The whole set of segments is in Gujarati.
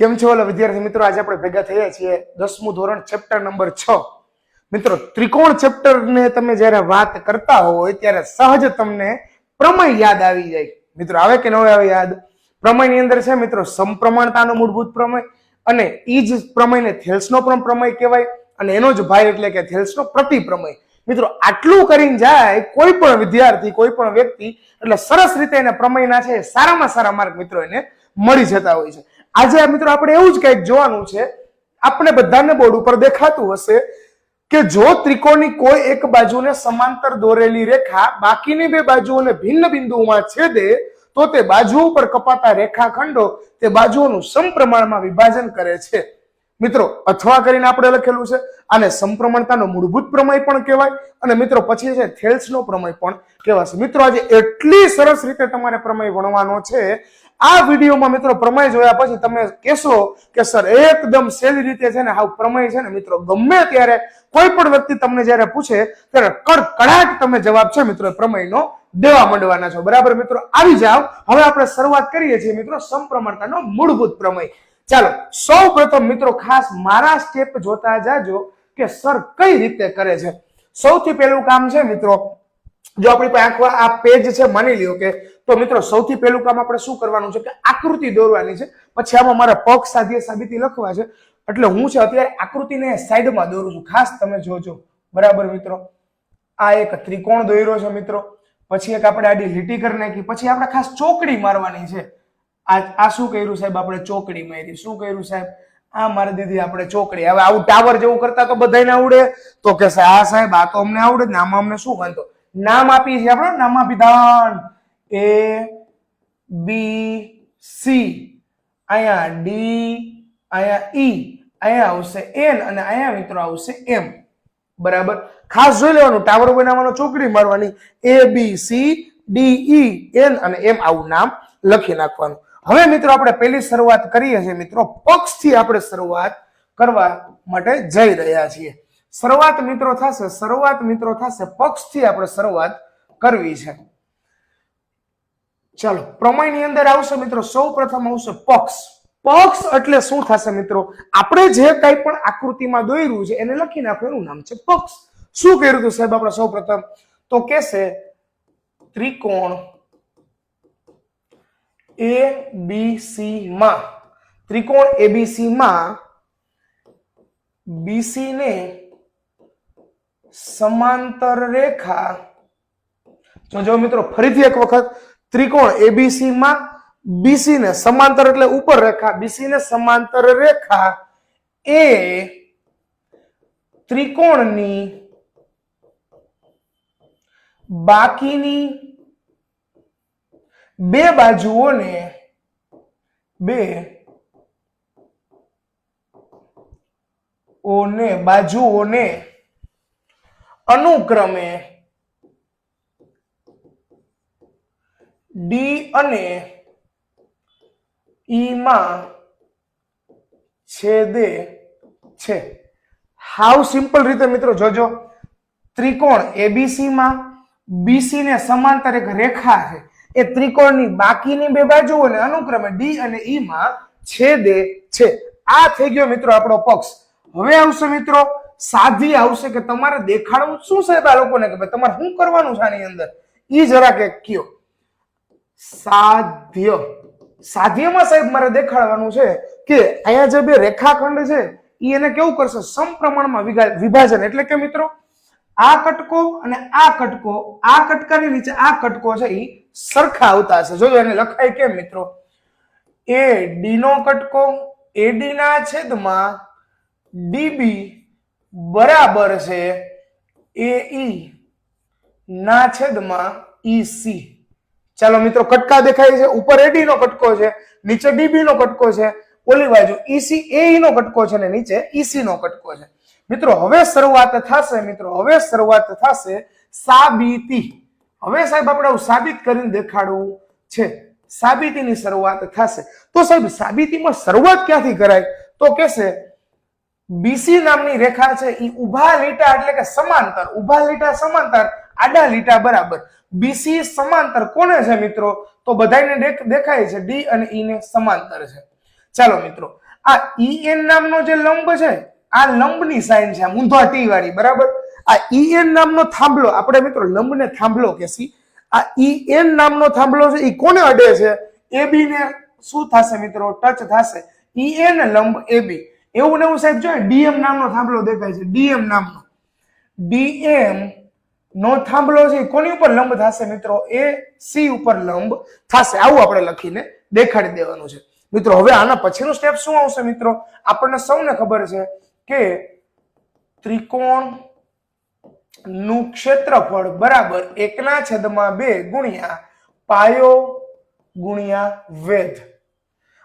કેમ છો ઓલા વિદ્યાર્થી મિત્રો, આજે આપણે ભેગા થયા છીએ દસમું ધોરણ ચેપ્ટર નંબર છ. મિત્રો, ત્રિકોણ ચેપ્ટર ને તમે જ્યારે વાત કરતા હોય, ત્યારે સહજ તમને પ્રમેય યાદ આવી જાય. મિત્રો, આવે કે ન આવે યાદ? પ્રમેયની અંદર છે મિત્રો સમપ્રમાણતાનો મૂળભૂત પ્રમેય અને ઈ જ પ્રમેયને થેલ્સનો પણ પ્રમેય કહેવાય અને એનો જ ભાઈ એટલે કે થેલ્સનો પ્રતિપ્રમેય. મિત્રો, આટલું કરીને જાય, કોઈ પણ વિદ્યાર્થી, કોઈ પણ વ્યક્તિ, એટલે સરસ રીતે એને પ્રમેયના છે સારામાં સારા માર્ક મિત્રો એને મળી જતા હોય છે. આજે મિત્રો આપણે એવું જ કંઈક જોવાનું છે. આપણે બધાને બોર્ડ ઉપર દેખાતું હશે કે જો ત્રિકોણની કોઈ એક બાજુને સમાંતર દોરેલી રેખા બાકીની બે બાજુઓને ભિન્ન બિંદુઓમાં છેદે, તો તે બાજુ ઉપર કપાતા રેખાખંડો તે બાજુઓનું સમપ્રમાણમાં વિભાજન કરે છે. મિત્રો, અથવા કરીને આપણે લખેલું છે, આને સમપ્રમાણતાનો મૂળભૂત પ્રમેય પણ કહેવાય અને મિત્રો, પછી છે થેલ્સનો પ્રમેય પણ કહેવાશે. મિત્રો, આજે એટલી સરસ રીતે તમારે પ્રમેય ભણવાનો છે આ વિડીયોમાં મિત્રો પ્રમેય જોયા પછી તમે કહેશો કે સર, એકદમ સહેલી રીતે છે ને હાવ પ્રમેય છે ને, મિત્રો, ગમે ત્યારે કોઈ પણ વ્યક્તિ તમને જ્યારે પૂછે, ત્યારે કડકડાટ તમે જવાબ છે મિત્રો પ્રમેયનો દેવા માંડવાના છો. બરાબર મિત્રો? આવી જાવ હવે આપણે શરૂઆત કરીએ છીએ મિત્રો સમપ્રમાણતાનો મૂળભૂત પ્રમેય. ચાલો, સૌ પ્રથમ મિત્રો, ખાસ મારા સ્ટેપ જોતા જાજો કે સર, કઈ રીતે કરે છે. સૌથી પહેલું કામ છે મિત્રો, જો આપણી પાસે આ પેજ છે, માની લ્યો કે તો મિત્રો, સૌથી પહેલું કામ આપણે શું કરવાનું છે કે આકૃતિ દોરવાની છે. પછી આમાં મારે પગ સાધ્ય સાબિતી લખવા છે. એટલે હું છે અત્યારે આકૃતિને સાઈડમાં દોરું છું. ખાસ તમે જોજો. બરાબર મિત્રો? આ એક ત્રિકોણ દોર્યો છે મિત્રો. પછી એક આપણે આડી લીટી કરી નાખી. પછી આપણે ખાસ ચોકડી મારવાની છે. આ આ શું કર્યું સાહેબ? આપણે ચોકડી મારી. શું કર્યું સાહેબ? આ મારી દીધી આપણે ચોકડી. હવે આવું ટાવર જેવું કરતા તો બધાને આવડે. તો કે આ સાહેબ, આ તો અમને આવડે નામ અમને શું વાંધો? નામ આપીએ છીએ આપણે. નામાભિધાન. એ બી સી અહીંયા ડી અહીંયા ઈ અહીંયા આવશે એન અને અહીંયા મિત્રો આવશે એમ બરાબર? ખાસ જોઈ લેવાનું, ટાવર બનાવવાનો, ચોકડી મારવાની. A B C D E N અને એમ આવું નામ લખી નાખવાનું. હવે મિત્રો આપણે પહેલી શરૂઆત કરીએ છીએ મિત્રો, પક્ષથી આપણે શરૂઆત કરવા માટે જઈ રહ્યા છીએ. શરૂઆત મિત્રો થશે, શરૂઆત મિત્રો થશે, પક્ષથી આપણે શરૂઆત કરવી છે. ચાલો પ્રમેયની અંદર આવશે મિત્રો સૌ પ્રથમ આવશે પક્ષ. પક્ષ એટલે શું થશે મિત્રો? આપણે જે કઈ પણ આકૃતિમાં દોર્યું છે, એને લખી નાખો, એનું નામ છે પક્ષ. શું કર્યું હતું સાહેબ આપણે સૌ પ્રથમ તો કેશે ત્રિકોણ એ બી સી માં ત્રિકોણ એબીસી માં બીસી ને સમાંતર રેખા. જો મિત્રો, ફરીથી એક વખત ત્રિકોણ એબીસી માં બીસી ને સમાંતર એટલે ઉપર રેખા બીસી ને સમાંતર રેખા. એ ત્રિકોણની બાકીની બે બાજુઓને બે ઓને, બાજુઓને અનુક્રમે ડી અને ઈમાં છેદે છે. હાવ સિમ્પલ રીતે મિત્રો જોજો. ત્રિકોણ એબીસી માં બીસી ને સમાંતર એક રેખા છે. એ ત્રિકોણની બાકીની બે બાજુઓને અનુક્રમે ડી અને ઈ માં છેદે છે. આ થઈ ગયો મિત્રો આપણો પક્ષ. હવે આવશે મિત્રો સાધી આવશે કે તમારે દેખાડવું શું સાહેબ આ લોકોને કે ભાઈ તમારે શું કરવાનું છે આની અંદર? ઈ જરા કે કયો. સાધ્ય. સાધ્યમાં સાહેબ મારે દેખાડવાનું છે કે અહીંયા જે બે રેખાખંડ છે એ એને કેવું કરશે? સમપ્રમાણમાં વિભાજન. એટલે કે મિત્રો, આ કટકો અને આ કટકો, આ કટકાની નીચે આ કટકો છે એ સરખા આવતા હશે. જોજો એને લખાય કેમ મિત્રો? એ ડી નો કટકો એડી ના છેદમાં ડીબી બરાબર છે, એ ઈ ના છેદમાં ઈસી ચાલો મિત્રો, કટકા દેખાય છે. ઉપર એડી નો કટકો છે, નીચે ડીબી નો કટકો છે, ઓલી બાજુ ઈસી એ નો કટકો છે ને નીચે ઈસી નો કટકો છે. મિત્રો, હવે શરૂઆત થશે, મિત્રો, હવે શરૂઆત થશે સાબિતી. હવે સાહેબ, આપણે સાબિત કરીને દેખાડવું છે. સાબિતીની શરૂઆત થશે. તો સાહેબ, સાબિતીમાં શરૂઆત ક્યાંથી કરાય? તો કહેશે બીસી નામની રેખા છે એ ઊભા લીટા એટલે કે સમાંતર ઊભા લીટા સમાંતર. આડા લીટા બરાબર. બીસી સમાંતર કોને છે મિત્રો? તો બધાને દેખાય છે ડી અને ઈ ને સમાંતર છે. ચાલો મિત્રો, આ ઈએન નામનો જે લંબ છે, આ લંબની સાઈન છે ઊંધા ટી વાળી, બરાબર? આ ઈએન નામનો થાંભલો, આપણે મિત્રો લંબને થાંભલો કહેશી. આ ઈએન નામનો થાંભલો છે એ કોને અડે છે? એબી ને શું થશે મિત્રો? ટચ થશે. ઈએન લંબ એબી એવું ને એવું સાહેબ જોઈએ ડીએમ નામનો થાંભલો દેખાય છે ડીએમ નામનો. ડીએમ નો થાંભલો છે, કોની ઉપર લંબ થશે મિત્રો? એ સી ઉપર લંબ થશે. આવું આપણે લખીને દેખાડી દેવાનું છે. મિત્રો, હવે આના પછીનું સ્ટેપ શું આવશે મિત્રો? આપણને સૌને ખબર છે કે ત્રિકોણનું ક્ષેત્રફળ બરાબર એકના છેદમાં બે ગુણ્યા પાયો ગુણ્યા વેધ.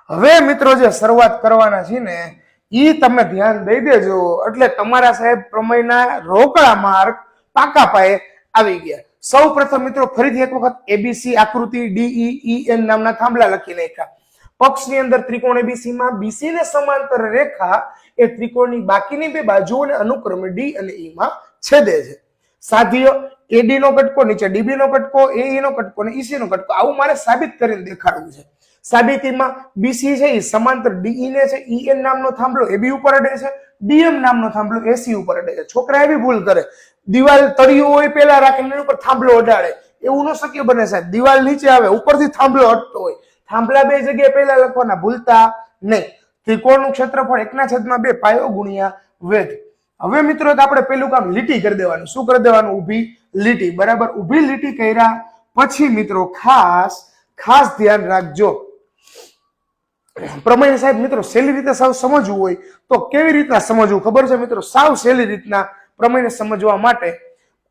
હવે મિત્રો, જે શરૂઆત કરવાના છે ને, ઈ તમે ધ્યાન દઈ દેજો. એટલે તમારા સાહેબ પ્રમેયના રોકડા માર્ક પાકા પાયે આવી ગયા. સૌ પ્રથમ મિત્રો, ફરીથી એક વખત એબીસી આકૃતિ ડીઈ એન નામના થાંભલા લખી નાખ્યા. પક્ષની અંદર ત્રિકોણ એબીસી માં બીસી ને સમાંતર રેખા એ ત્રિકોણની બાકીની બે બાજુઓને અનુક્રમે ડી અને ઈ માં છેદે છે. સાધ્ય એડી નો કટકો નીચે ડીબી નો કટકો એઈ નો કટકો અને ઈસી નો કટકો આવું મારે સાબિત કરીને દેખાડવું છે. સાબિતીમાં બીસી છે એ સમાંતર ડીઈ ને છે ઈએન નામનો થાંભલો એબી ઉપર અડે છે ડીએમ નામનો થાંભલો એસી ઉપર અડે છે. છોકરા એવી ભૂલ કરે. દિવાલ તળિયું હોય પેલા રાખીને એની ઉપર થાંભલો અડાડે. એવું ન શક્ય બને સાહેબ. દિવાલ નીચે આવે, ઉપરથી થાંભલો અડતો હોય. થાંભલા બે જગ્યાએ પહેલા લખવાના, ભૂલતા નહીં. ત્રિકોણનું ક્ષેત્રફળ એકના છેદમાં બે પાયો ગુણ્યા વેધ હવે મિત્રો આપણે પેલું કામ લીટી કરી દેવાનું. શું કરી દેવાનું? ઊભી લીટી. બરાબર? ઊભી લીટી કર્યા પછી મિત્રો, ખાસ ખાસ ધ્યાન રાખજો. પ્રમેય સાહેબ, મિત્રો સહેલી રીતે સાવ સમજવું હોય તો કેવી રીતના સમજવું? ખબર છે મિત્રો? સાવ સહેલી રીતના પ્રમેયને સમજવા માટે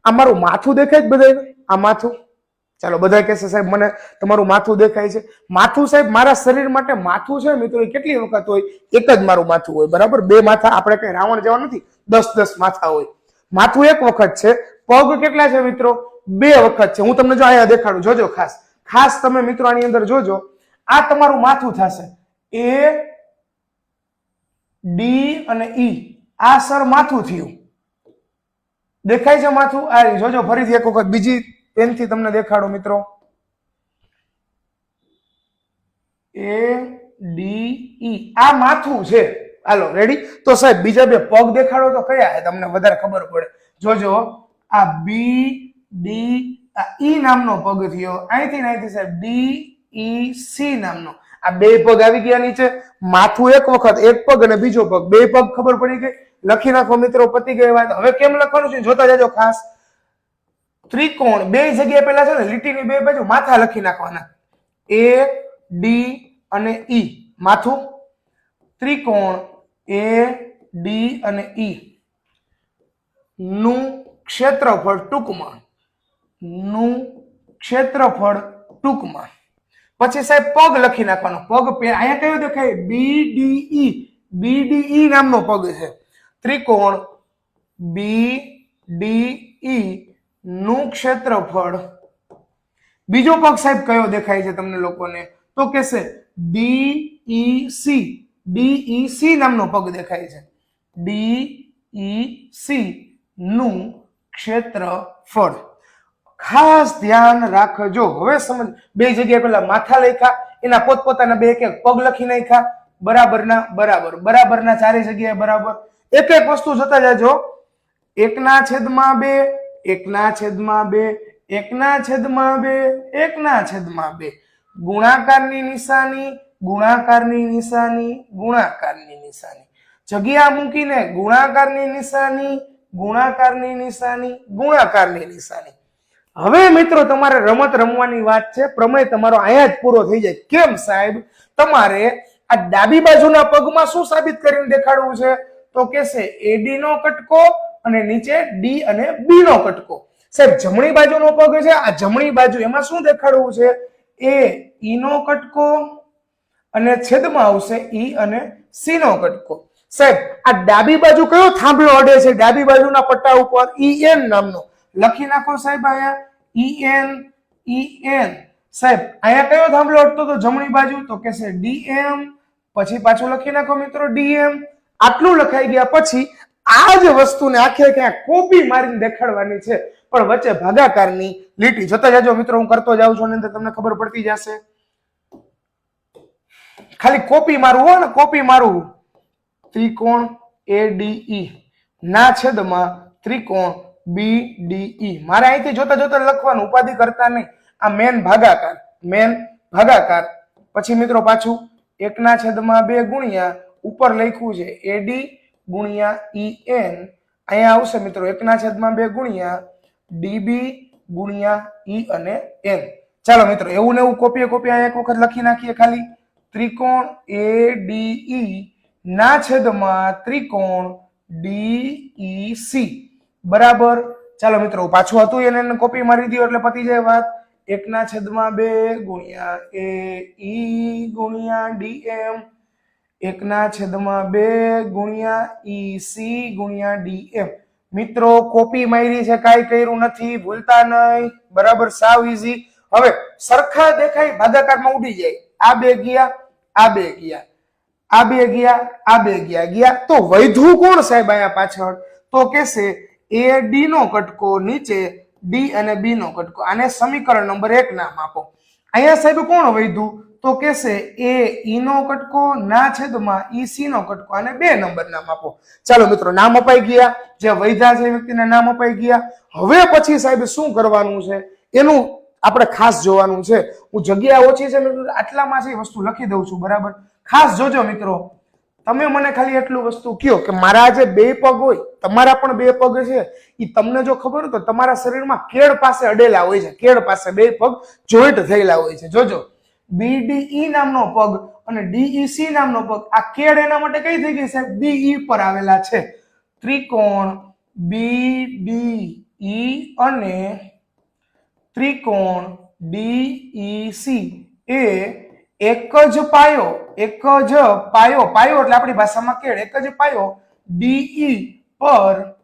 આ મારું માથું દેખાય જ બધાને આ માથું? ચાલો બધા કહેશે, સાહેબ, મને તમારું માથું દેખાય છે. માથું, સાહેબ, મારા શરીર માટે માથું છે મિત્રો કેટલી વખત હોય? એક જ મારું માથું હોય, બરાબર? બે માથા, આપણે કઈ રાવણ જેવા નથી. દસ દસ માથા હોય. માથું એક વખત છે. પગ કેટલા છે મિત્રો? બે વખત છે. હું તમને જો અહીંયા દેખાડું, જોજો ખાસ. ખાસ તમે મિત્રો આની અંદર જોજો. આ તમારું માથું થશે. એ, ડી અને ઈ. આ સર માથું થયું. દેખાય છે માથું? આ. જોજો, ફરીથી એક વખત બીજી પેનથી તમને દેખાડો, મિત્રો. A, D, E. આ માથું છે. હાલો રેડી તો સાહેબ, બીજા બે પગ દેખાડો તો કયા તમને વધારે ખબર પડે. જોજો, આ બી, ડી, આ ઈ નામનો પગ થયો. અહીંથી અહીંથી સાહેબ, ડી, ઈ, સી નામનો. આ બે પગ આવી ગયા નીચે. માથું એક વખત, એક પગ અને બીજો પગ. બે પગ ખબર પડી ગઈ? લખી નાખો મિત્રો, પતી ગયો વાત. હવે કેમ લખવાનું છે? જોતા જાજો ખાસ. ત્રિકોણ, બે જગ્યા પેલા છે ને, લીટીની બે બાજુ માથા લખી નાખવાના. એ, ડી અને ઈ. માથું. ત્રિકોણ, એ, ડી અને ઈ. નું ક્ષેત્રફળ ટૂંકમાં. નું ક્ષેત્રફળ ટૂંકમાં. પછી સાહેબ, પગ લખી નાખવાનો. પગ અહીંયા કયો દેખાય? બી, ડી, ઈ. બી, ડી, ઈ નામનો પગ છે. ત્રિકોણ બી ડી ઈ નું ક્ષેત્રફળ. બીજો પગ સાહેબ કયો દેખાય છે તમને લોકોને? તો કેશે ડી ઈ સી ડી નામનો પગ દેખાય છે. ડી ઈ સી નું ક્ષેત્રફળ. ખાસ ધ્યાન રાખજો. હવે સમજ, બે જગ્યાએ પેલા માથા લખ્યા, એના પોતપોતાના બે એક પગ લખી નાખ્યા. બરાબરના બરાબર. બરાબરના ચારે જગ્યાએ બરાબર. એક એક વસ્તુ જોતા જાજો. એકના છેદમાં બે, એકના છેદમાં બે, એકના છેદમાં બે, એકના છેદમાં બે. ગુણાકારની નિશાની ગુણાકારની નિશાની ગુણાકારની નિશાની. જગ્યા મૂકીને ગુણાકારની નિશાની ગુણાકારની નિશાની ગુણાકારની નિશાની. હવે મિત્રો તમારે રમત રમવાની વાત છે. પ્રમેય તમારો અહીંયા જ પૂરો થઈ જાય. કેમ સાહેબ? તમારે આ ડાબી બાજુના પગમાં શું સાબિત કરીને દેખાડવું છે? તો કહેશે એડી નો કટકો અને નીચે ડી અને બી નો કટકો. સાહેબ, જમણી બાજુનો પગ છે, આ જમણી બાજુ એમાં શું દેખાડવું છે? એ ઈ નો કટકો અને છેદમાં આવશે ઈ અને સી નો કટકો. સાહેબ, આ ડાબી બાજુ કયો થાંભલો અડે છે? ડાબી બાજુના પટ્ટા ઉપર ઈ એન નામનો. લખી નાખો સાહેબ અહીંયા ઈ એન ઈ એન સાહેબ અહીંયા કયો થાંભલો અડતો તો જમણી બાજુ? તો કહેશે ડીએમ પછી પાછું લખી નાખો મિત્રો ડીએમ આટલું લખાઈ ગયા પછી આ જ વસ્તુને આખે ક્યાં કોપી મારીને દેખાડવાની છે. પણ વચ્ચે ભાગાકારની લીટી. જોતા જાજો મિત્રો, હું કરતો જાઉં છું અને તમને ખબર પડતી જશે. ખાલી કોપી મારવું હોય ને, કોપી મારવું. ત્રિકોણ એડીઈ ના છેદમાં ત્રિકોણ બીડીઈ મારે અહીંથી જોતા જોતા લખવાનું, ઉપાધિ કરતા નહીં. આ મેન ભાગાકાર મેન ભાગાકાર. પછી મિત્રો પાછું એકના છેદમાં બે ગુણ્યા ઉપર લખ્યું છે એડી ગુણ્યા ઈ એન અહીંયા આવશે મિત્રો, એકના છેદમાં બે ગુણ્યા ડીબી ગુણ્યા ઈ અને એન ચાલો મિત્રો, એવું ને એવું કોપીએ કોપી એક વખત લખી નાખીએ ખાલી. ત્રિકોણ એ ડી ઈ ના છેદમાં ત્રિકોણ ડીઈસી બરાબર? ચાલો મિત્રો, પાછું હતું એને કોપી મારી દીધો એટલે પતી જાય વાત. એકના છેદમાં બે ગુણ્યા એ ઈ ગુણ્યા ડીએમ એકના છેદમાં બે ગુણ્યા ઈ સી ગુણ્યા ડીએમ મિત્રો કોપી મારી છે, કાંઈ કર્યું નથી, ભૂલતા નહીં, બરાબર, સાવ ઈઝી હવે, સરખા દેખાય, ભાગાકારમાં ઉડી જાય. આ બે ગયા, આ બે ગયા, આ બે ગયા, આ બે ગયા ગયા. તો વૈધું કોણ સાહેબ અહીંયા પાછળ? તો કેશે એ ડી નો કટકો નીચે, ડી અને બી નો કટકો. આને સમીકરણ નંબર એક નામ આપો. અહીંયા સાહેબ કોણ વૈધું? તો કહેશે, એ ઈ નો કટકો, ના છેદમાં ઈ સી નો કટકો. અને બે નંબર નામ આપો. ચાલો મિત્રો, નામ અપાઈ ગયા. જે વૈધા છે વ્યક્તિને નામ અપાઈ ગયા. હવે પછી સાહેબ શું કરવાનું છે? એનું આપણે ખાસ જોવાનું છે. હું જગ્યા ઓછી છે મિત્રો, આટલામાં છે વસ્તુ લખી દઉં છું, બરાબર? ખાસ જોજો મિત્રો. તમે મને ખાલી એટલું વસ્તુ કયો કે મારા જે બે પગ હોય, તમારા પણ બે પગ છે. એ તમને જો ખબર તો તમારા શરીરમાં કેળ પાસે અડેલા હોય છે. કેળ પાસે બે પગ જોઈન્ટ થયેલા હોય છે. જોજો. બીડીઈ નામનો પગ અને ડીઈસી નામનો પગ. આ કેળ એના માટે કઈ થઈ ગઈ સાહેબ? બીઈ પર આવેલા છે. ત્રિકોણ બીડીઈ અને ત્રિકોણ ડીઈસી એ એક જ પાયો, એક જ પાયો. પાયો એટલે આપણી ભાષામાં કેળ એક જ પાયો ડીઈ પર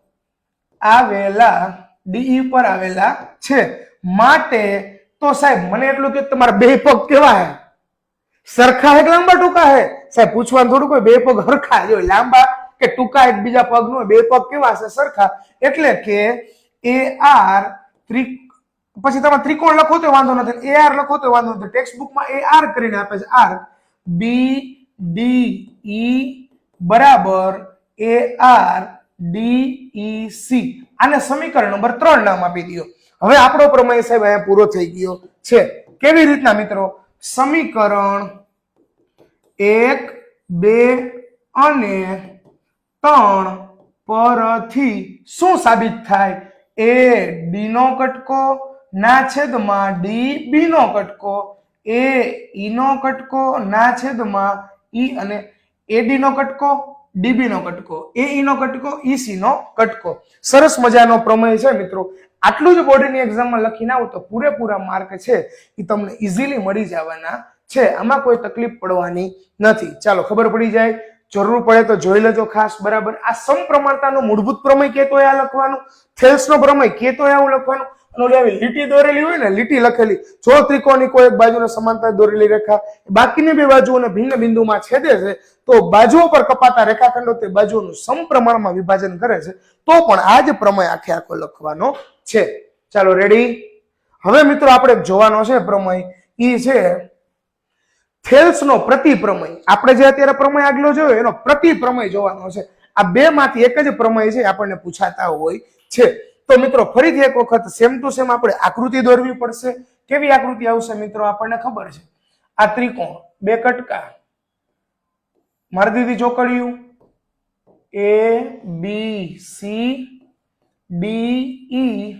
આવેલા ડીઈ પર આવેલા છે. માટે તો સાહેબ, મને એટલું કે તમારા બે પગ કેવા હે સરખા હે કે લાંબા ટૂંકા હે? સાહેબ, પૂછવાનું થોડું કોઈ બે પગ હરખા જો લાંબા કે ટૂંકા એકબીજા પગ નો બે પગ કેવા છે? સરખા. એટલે કે એ આર પછી તમે ત્રિકોણ લખો તો વાંધો નથી. એ આર લખો તો વાંધો નથી. ટેક્સ્ટ બુકમાં એ આર કરીને આપે છે. આર બી ડી ઈ બરાબર A R D E C આને સમીકરણ નંબર ત્રણ નામ આપી દો હવે આપણો પ્રમેય સાહેબ અહીંયા પૂરો થઈ ગયો છે. કેવી રીતના મિત્રો? સમીકરણ એક, બે અને ત્રણ પરથી શું સાબિત થાય? એ ડી નો કટકો ના છેદમાં ડી બી નો કટકો. એ ઈ નો કટકો ના છેદમાં ઈ અને એડી નો કટકો ડીબી નો કટકો. એ ઈ નો કટકો ઈસી નો કટકો. સરસ મજાનો પ્રમેય છે મિત્રો. આટલું જ બોર્ડની એક્ઝામમાં લખીને આવો તો પૂરેપૂરા માર્ક છે એ તમને ઇઝીલી મળી જવાના છે. આમાં કોઈ તકલીફ પડવાની નથી. ચાલો ખબર પડી જાય. જરૂર પડે તો જોઈ લેજો ખાસ, બરાબર? આ સમપ્રમાણતાનો મૂળભૂત પ્રમેય કેતો હોય આ લખવાનું. થેલ્સનો પ્રમેય કેતો હોય આવું લખવાનું. અને ઓલી લીટી દોરેલી હોય ને, લીટી લખેલી. જો ત્રિકોણની કોઈ એક બાજુને સમાંતર દોરેલી રેખા બાકીની બે બાજુઓને ભિન્ન બિંદુમાં છેદે છે, તો બાજુઓ પર કપાતા રેખાખંડો તે બાજુઓનું સમપ્રમાણમાં વિભાજન કરે છે, તો પણ આ જ પ્રમેય આખે આખો લખવાનો છે. ચાલો રેડી હવે મિત્રો આપણે જોવાનો છે પ્રમેય. એ છે થેલ્સનો પ્રતિપ્રમેય. આપણે જે અત્યારે પ્રમેય આગલો જોયો, એનો પ્રતિપ્રમેય જોવાનો છે. આ બે માંથી એક જ પ્રમેય છે, આપણને પૂછાતા હોય છે. તો મિત્રો, ફરીથી એક વખત સેમ ટુ સેમ આપણે આકૃતિ દોરવી પડશે. કેવી આકૃતિ આવશે મિત્રો, આપણને ખબર છે? આ ત્રિકોણ, બે કટકા. મારી દીદી ચોકડિયું A B C D E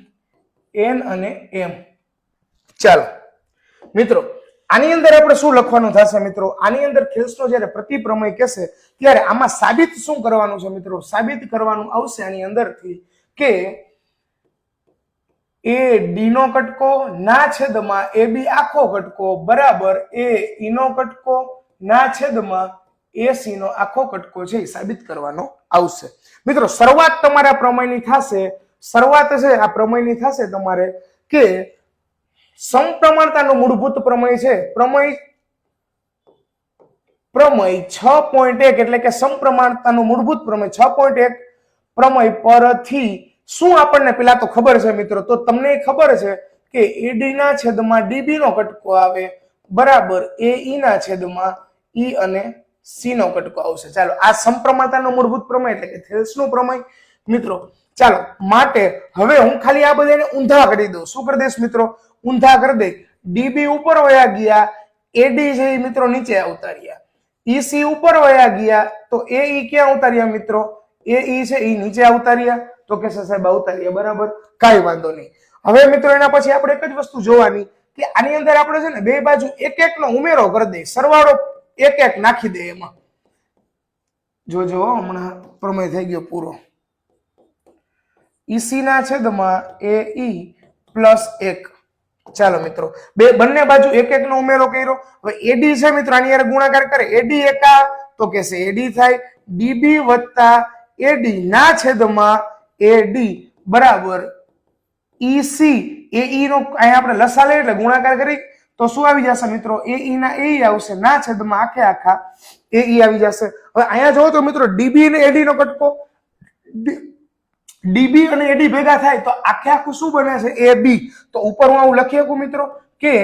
N અને એમ ચાલો. મિત્રો, આની અંદર આપણે શું લખવાનું થશે મિત્રો? આની અંદર ખેલ્સનો જ્યારે પ્રતિપ્રમેય કહેશે, ત્યારે આમાં સાબિત શું કરવાનું છે મિત્રો? સાબિત કરવાનું આવશે આની અંદરથી કે એ ડી નો કટકો ના છેદમાં એ બી આખો કટકો બરાબર એ ઈનો કટકો ના છેદમાં એ સી નો આખો કટકો છે એ સાબિત કરવાનો આવશે. મિત્રો, શરૂઆત તમારા પ્રમેયની થશે. શરૂઆત છે, આ પ્રમેયની થશે તમારે કે સમપ્રમાણતાનો મૂળભૂત પ્રમેય છે. પ્રમેય પ્રમેય છ પોઈન્ટ એક એટલે કે સમપ્રમાણતાનો મૂળભૂત પ્રમેય છ પોઈન્ટ એક પ્રમેય પરથી શું આપણને પેલા તો ખબર છે મિત્રો? તો તમને ખબર છે કે એડી ના છેદમાં ડીબી નો કટકો આવે. બરાબર એ ઈ ના છેદમાં ઈ અને સી નો કટકો આવશે. ચાલો, આ સમપ્રમાણતાનો મૂળભૂત પ્રમેય એટલે કે થેલ્સનો પ્રમેય. મિત્રો, ચાલો, માટે હવે હું ખાલી આ બધાને ઊંધા કરી દઉં. શું કરી દઈશ મિત્રો? ઊંધા કરી દઈ. ડીબી ઉપર વયા ગયા, એડી છે એ મિત્રો નીચે આવતા રહ્યા ઈસી ઉપર વયા ગયા, તો એ ઈ ક્યાં આવતા રહ્યા મિત્રો? એ ઈ છે એ નીચે આવતા રહ્યા તો કે છે, સાહેબ આવતા રહ્યા બરાબર? કાંઈ વાંધો નહીં. હવે મિત્રો, એના પછી આપણે એક જ વસ્તુ જોવાની કે આની અંદર આપણે છે ને બે બાજુ એક એક નો ઉમેરો કરી દઈએ સરવાળો એક એક નાખી દે એમાં. જોજો હમણાં પ્રમેય થઈ ગયો પૂરો. ઈસી ના છેદમાં એ ઈ પ્લસ એક. ચાલો મિત્રો, બે, બંને બાજુ એક એક નો ઉમેરો કર્યો. હવે એડી છે મિત્રો, આની યાર ગુણાકાર કરે. એડી એકા, તો કે છે એડી થાય. ડીબી વત્તા એડી ના છેદમાં એડી બરાબર ઈસી એ ઈ નો અહીંયા આપણે લસા લઈએ એટલે ગુણાકાર કરી. તો શું આવી જશે મિત્રો? એ ઈ ના એ આવશે. ના છેદમાં આખે આખા. એ ઈ આવી જશે. હવે અહીંયા જોવો તો મિત્રો, ડીબી અને એડી નો કટકો. ડીબી અને એડી ભેગા થાય તો આખે આખું શું બને છે? એ બી. તો ઉપર હું આવું લખી શકું મિત્રો કે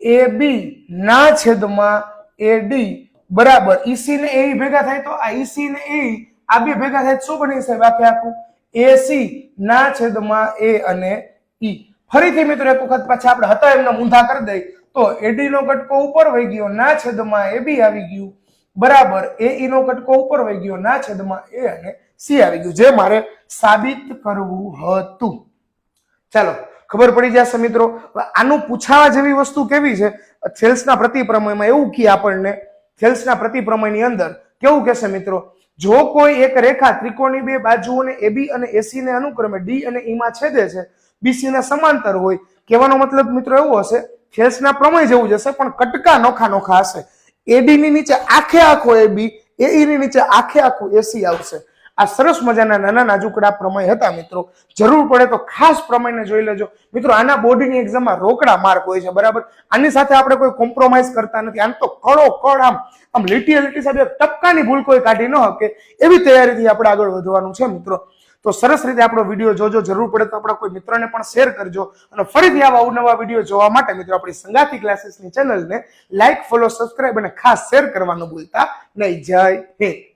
એ બી ના છેદમાં એ ડી બરાબર ઈસી ને એ ભેગા થાય તો આ ઈસી ને એ આ બે ભેગા થાય શું બની સાહેબ આખે આખું. એસી ના છેદમાં એ અને ઈ. ફરીથી મિત્રો, એક વખત પાછા આપણે હતા, એમના મૂંધા કરી દઈ. તો એડી નો કટકો ઉપર વહી ગયો, ના છેદમાં એ બી આવી ગયું. બરાબર, એ ઈ નો કટકો ઉપર વહી ગયો, ના છેદમાં એ અને સી આવી ગયું, જે મારે સાબિત કરવું હતું. ચાલો, ખબર પડી જશે મિત્રો આનું પૂછાવા જેવી વસ્તુ કેવી છે? થેલ્સના પ્રતિપ્રમયમાં એવું કે આપણને, થેલ્સના પ્રતિપ્રમયની અંદર કેવું કહેશે મિત્રો, જો કોઈ એક રેખા ત્રિકોણની બે બાજુઓને એબી અને એસી ને અનુક્રમે ડી અને ઈમાં છેદે છે બીસી ના સમાંતર હોય. કહેવાનો મતલબ મિત્રો એવો હશે, ફેલ્સના પ્રમેય જેવું જ હશે, પણ કટકા નોખા નોખા હશે. એડી ની નીચે આખે આખો એઈ ની નીચે આખે આખું એસી આવશે. આ સરસ મજાના નાના નાજુકડા પ્રમેય હતા મિત્રો. જરૂર પડે તો ખાસ પ્રમેયને જોઈ લેજો. મિત્રો, આના બોર્ડની એક્ઝામમાં રોકડા માર્ક હોય છે, બરાબર? આની સાથે આપણે કોઈ કોમ્પ્રોમાઇઝ કરતા નથી. આમ તો કડો કડ આમ આમ લીટી લીટી સાથે ટપકાની ભૂલ કોઈ કાઢી ન શકે. એવી તૈયારીથી આપણે આગળ વધવાનું છે, મિત્રો. તો સરસ રીતે આપણો વીડિયો જોજો. જરૂર પડે તો આપણા કોઈ મિત્રને પણ શેર કરજો. અને ફરીથી આવા અવનવા વીડિયો જોવા માટે મિત્રો આપણી સંગાતી ક્લાસીસની ચેનલને લાઇક ફોલો, સબસ્ક્રાઇબ અને ખાસ શેર કરવાનું ભૂલતા નહીં. જય હિન્દ.